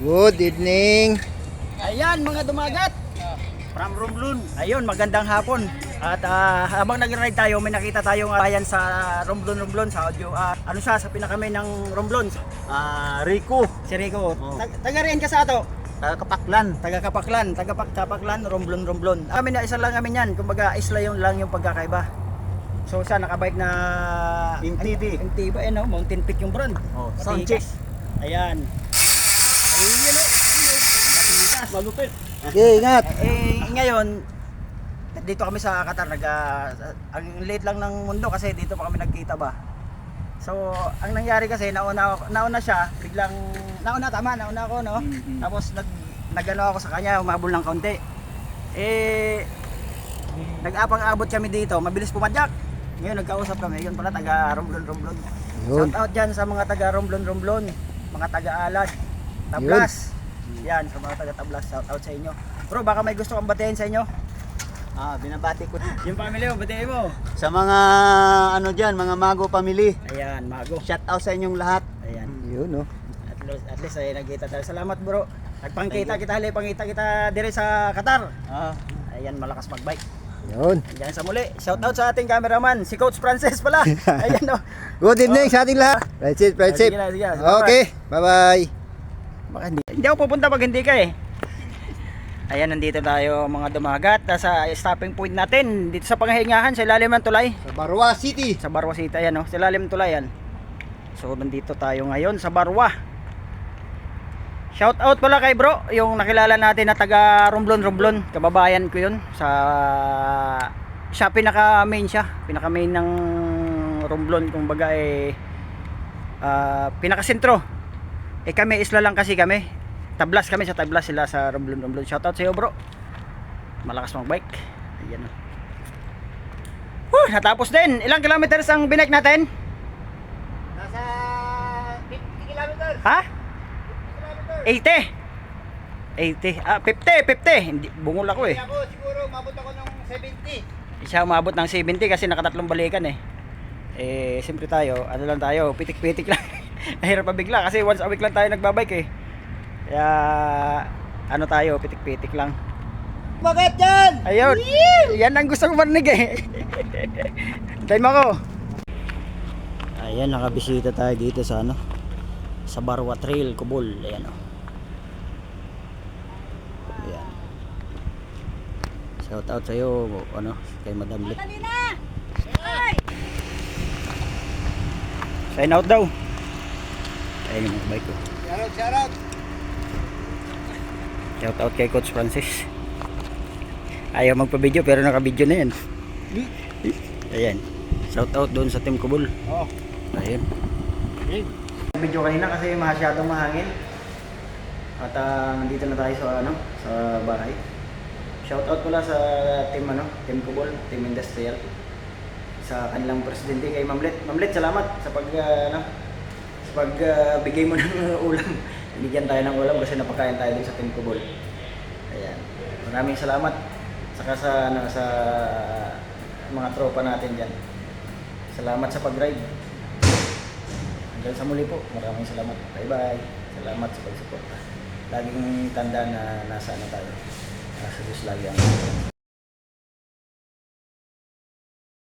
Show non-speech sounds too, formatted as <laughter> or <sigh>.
Good evening. Ayan mga dumagat. From Romblon. Ayun, magandang hapon. At ah, habang nag-ride tayo, may nakita tayong ah, bayan sa Romblon Romblon sa audio. Ah, ano siya sa pinakami ng Romblon? Ah, Rico. Si Rico. Oh. Tag- taga riyan ka sa ato. Taga Kapaklan. Taga Kapaklan, taga Pak- Kapaklan, Romblon Romblon. Kami na isa lang kami niyan. Kumbaga isla yung lang yung pagkakaiba. So siya nakabike na MTB. MTB eh no, Mountain Peak yung brand. Oh, sound check. Matigas. Ayan. Ayun oh. Matigas. Malupit. Okay, ingat. Eh, ngayon, dito kami sa Qatar, nag, ah, ang late lang ng mundo kasi dito pa kami nagkita ba. So, ang nangyari kasi, nauna, nauna siya, biglang, nauna tama, nauna ako, no? Mhm. Tapos, nag, nagano ako sa kanya, umabol ng kaunti. Eh, nag-apang-abot kami dito, mabilis pumadyak. Ngayon, nagkausap kami, yun pala, taga Romblon Romblon. Shout out dyan sa mga taga Romblon Romblon, mga taga Alad, Tablas. Yan, sa mga taga Tablas, shout out sa inyo. Bro, baka may gusto kang batiin sa inyo. Ah, binabati ko. Yung family mo, batiin mo. Sa mga ano diyan, mga Mago family. Ayan, mago. Shout out sa inyong lahat. Ayan. Yun, no. At least, at least ay nagkita tayo. Salamat bro. Nagpangkita kita, hali pangkita kita dire sa Qatar. Ah, Ayan, malakas magbike. Yun. Andiyan sa muli. Shout out sa ating cameraman, si Coach Francis pala. <laughs> Ayan no. Good evening sa ating lahat. Right safe, right safe. Sige sige na. Okay, bye-bye. Baka hindi. Hindi ako pupunta pag hindi ka eh. Ayan, nandito tayo mga dumagat sa stopping point natin dito sa panghihingahan sa ilalim ng tulay. Sa Barwa City. Sa Barwa City, ayan no, sa ilalim ng tulay yan. So, nandito tayo ngayon sa Barwa. Shout out pala kay bro, yung nakilala natin na taga Romblon Romblon, kababayan ko yun sa siya pinaka main siya, pinaka main ng Romblon kumbaga eh ah, pinaka sentro. Eh kami isla lang kasi kami. Tablas kami sa Tablas sila sa Romblon Romblon. Shout out sa iyo bro. Malakas mag-bike. Ayan. oh. Whew, natapos din. Ilang kilometers ang binike natin? nasa 50 kilometers. Ha? 80. 80. Ah, 50, 50. Hindi, bungol ako eh. Ako siguro mabot ako ng 70. Siya umabot ng 70 kasi nakatatlong balikan eh. Eh, siyempre tayo, ano lang tayo, pitik-pitik lang. <laughs> Mahirap pa bigla kasi once a week lang tayo nagbabike eh. Kaya, ano tayo, pitik-pitik lang. Bakit yan? Ayun. Yan ang gusto ko marinig eh. <laughs> Time ako. Ayan, nakabisita tayo dito sa ano, sa Barwa Trail, Kubol. Ayan oh. Shout out sa iyo, ano, kay Madam Lit. Sign out daw. Ayun yung mga bike ko. Shout out, shout out. Shout out kay Coach Francis. Ayaw magpa-video pero naka-video na yan. Ayan. Shout out doon sa Team Kubul. Oh. Ayun. Video kanina kasi masyadong mahangin. At ah, nandito na tayo sa ano, sa bahay. Shout out pala sa team ano, Team Kubol, Team Industrial. Sa kanilang presidente kay Mamlet. Mamlet, salamat sa pag ah, ano, sa pag ah, bigay mo <laughs> ng ulam. Binigyan tayo ng ulam kasi napakain tayo dun sa Team Kubol. Ayan. Maraming salamat saka sa ano, sa mga tropa natin diyan. Salamat sa pag-ride. Hanggang sa muli po. Maraming salamat. Bye-bye. Salamat sa pagsuporta. Laging tanda na nasa ano tayo. Nasa Diyos lagi ang